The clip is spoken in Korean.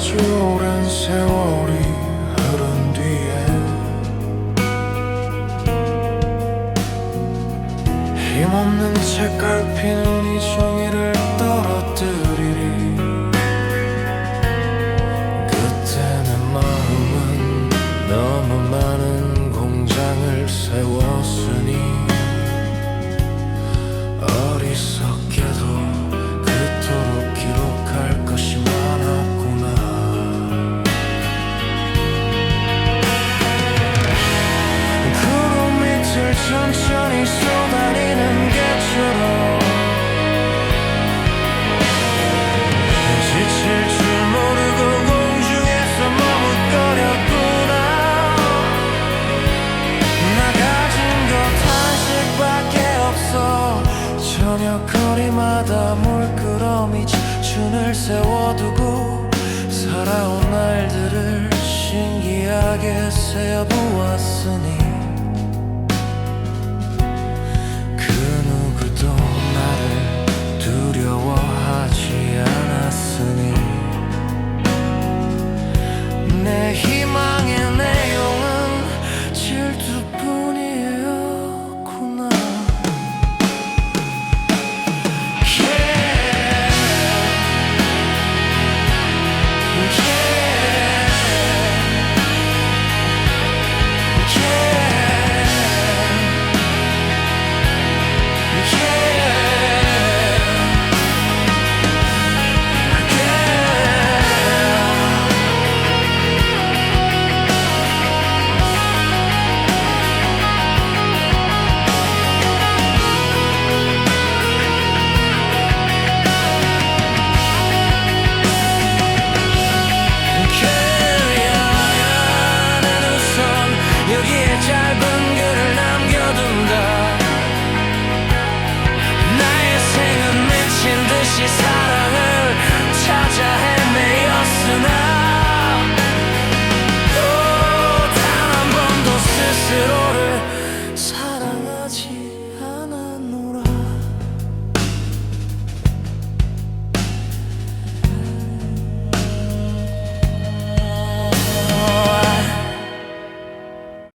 아주 오랜 세월이 흐른 뒤에 힘없는 책갈피는 이 종이 줄을 세워두고 살아온 날들을 신기하게 세어보았으니